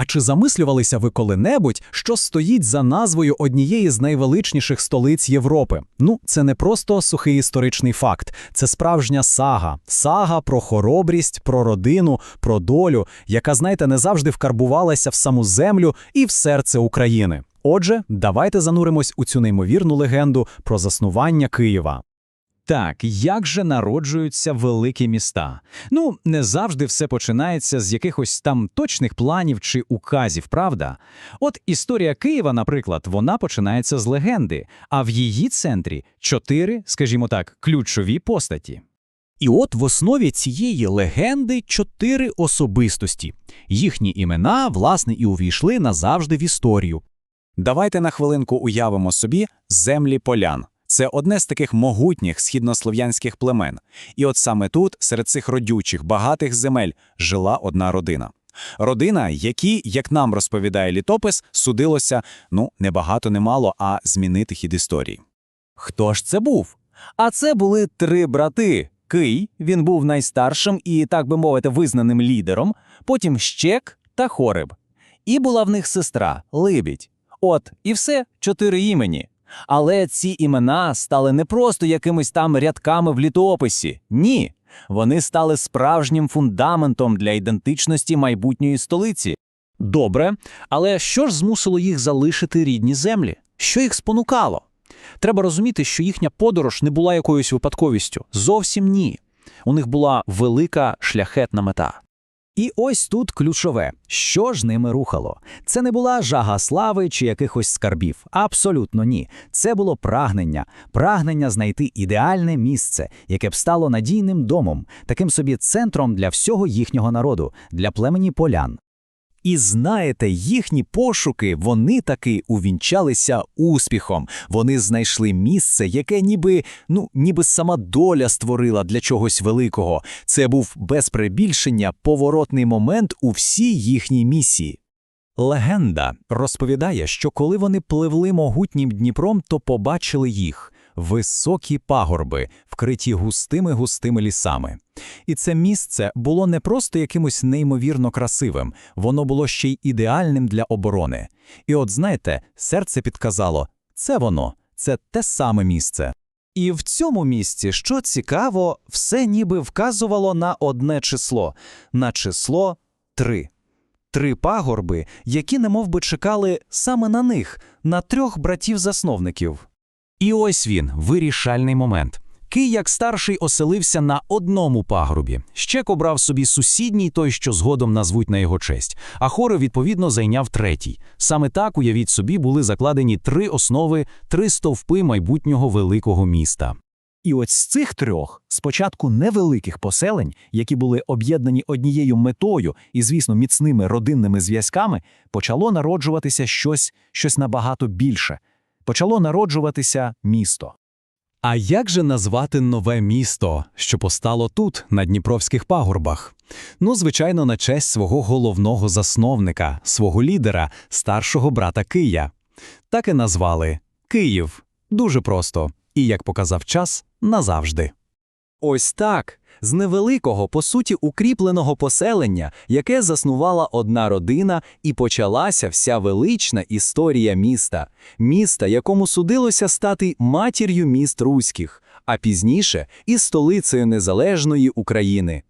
А чи замислювалися ви коли-небудь, що стоїть за назвою однієї з найвеличніших столиць Європи? Ну, це не просто сухий історичний факт, це справжня сага. Сага про хоробрість, про родину, про долю, яка, знаєте, не завжди вкарбувалася в саму землю і в серце України. Отже, давайте зануримось у цю неймовірну легенду про заснування Києва. Так, як же народжуються великі міста? Ну, не завжди все починається з якихось там точних планів чи указів, правда? От історія Києва, наприклад, вона починається з легенди, а в її центрі чотири, скажімо так, ключові постаті. І от в основі цієї легенди чотири особистості. Їхні імена, власне, і увійшли назавжди в історію. Давайте на хвилинку уявимо собі землі полян. Це одне з таких могутніх східнослов'янських племен. І от саме тут, серед цих родючих, багатих земель, жила одна родина. Родина, якій, як нам розповідає літопис, судилося, ну, не багато, не мало, а змінити хід історії. Хто ж це був? А це були три брати. Кий, він був найстаршим і, так би мовити, визнаним лідером, потім Щек та Хореб. І була в них сестра Либідь. От, і все, чотири імені. Але ці імена стали не просто якимись там рядками в літописі. Ні. Вони стали справжнім фундаментом для ідентичності майбутньої столиці. Добре, але що ж змусило їх залишити рідні землі? Що їх спонукало? Треба розуміти, що їхня подорож не була якоюсь випадковістю. Зовсім ні. У них була велика шляхетна мета. І ось тут ключове, що ж ними рухало. Це не була жага слави чи якихось скарбів. Абсолютно ні. Це було прагнення, прагнення знайти ідеальне місце, яке б стало надійним домом, таким собі центром для всього їхнього народу, для племені полян. І знаєте, їхні пошуки вони таки увінчалися успіхом. Вони знайшли місце, яке ніби, ну, ніби сама доля створила для чогось великого. Це був без прибільшення поворотний момент у всій їхній місії. Легенда розповідає, що коли вони пливли могутнім Дніпром, то побачили їх високі пагорби, вкриті густими густими лісами. І це місце було не просто якимось неймовірно красивим, воно було ще й ідеальним для оборони. І от знаєте, серце підказало це воно, це те саме місце. І в цьому місці, що цікаво, все ніби вказувало на одне число, на число три. Три пагорби, які немов би чекали саме на них, на трьох братів-засновників. І ось він, вирішальний момент. Кий, як старший, оселився на одному пагорбі. Щек обрав собі сусідній той, що згодом назвуть на його честь, а Хоре, відповідно, зайняв третій. Саме так, уявіть собі, були закладені три основи, три стовпи майбутнього великого міста. І ось з цих трьох, спочатку невеликих поселень, які були об'єднані однією метою і, звісно, міцними родинними зв'язками, почало народжуватися щось, щось набагато більше. Почало народжуватися місто. А як же назвати нове місто, що постало тут, на Дніпровських пагорбах? Ну, звичайно, на честь свого головного засновника, свого лідера, старшого брата Кия. Так і назвали Київ. Дуже просто. І, як показав час, назавжди. Ось так, з невеликого, по суті, укріпленого поселення, яке заснувала одна родина, і почалася вся велична історія міста, міста, якому судилося стати матір'ю міст руських, а пізніше і столицею незалежної України.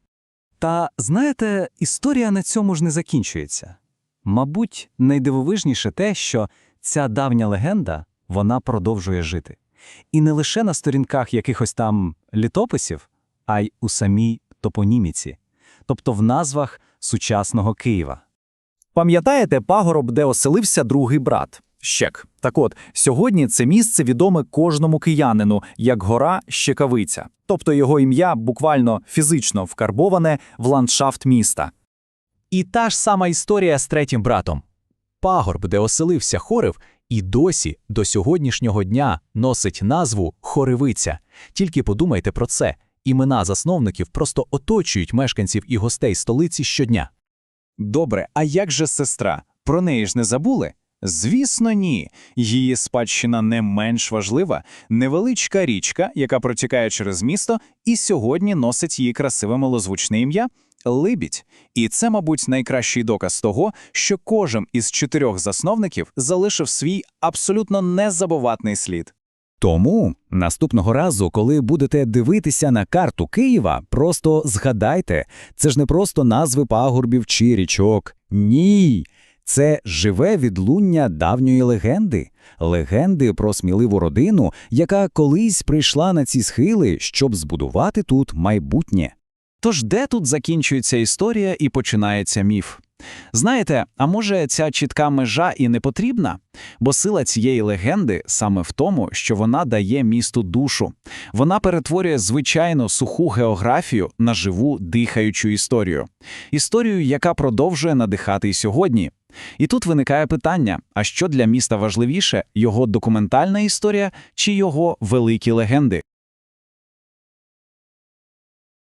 Та знаєте, історія на цьому ж не закінчується. Мабуть, найдивовижніше те, що ця давня легенда вона продовжує жити. І не лише на сторінках якихось там літописів, а й у самій топоніміці, тобто в назвах сучасного Києва. Пам'ятаєте пагороб, де оселився другий брат? Щек. Так от, сьогодні це місце відоме кожному киянину як гора Щекавиця, тобто його ім'я буквально фізично вкарбоване в ландшафт міста. І та ж сама історія з третім братом. Пагорб, де оселився Хорев, і досі до сьогоднішнього дня носить назву Хоревиця. Тільки подумайте про це. Імена засновників просто оточують мешканців і гостей столиці щодня. Добре, а як же сестра? Про неї ж не забули? Звісно, ні. Її спадщина не менш важлива. Невеличка річка, яка протікає через місто, і сьогодні носить її красиве малозвучне ім'я – Либідь. І це, мабуть, найкращий доказ того, що кожен із чотирьох засновників залишив свій абсолютно незабуватний слід. Тому наступного разу, коли будете дивитися на карту Києва, просто згадайте, це ж не просто назви пагорбів чи річок. Ні. Це живе відлуння давньої легенди, легенди про сміливу родину, яка колись прийшла на ці схили, щоб збудувати тут майбутнє. Тож де тут закінчується історія і починається міф? Знаєте, а може ця чітка межа і не потрібна? Бо сила цієї легенди саме в тому, що вона дає місту душу. Вона перетворює звичайно суху географію на живу дихаючу історію. Історію, яка продовжує надихати й сьогодні. І тут виникає питання: а що для міста важливіше, його документальна історія чи його великі легенди?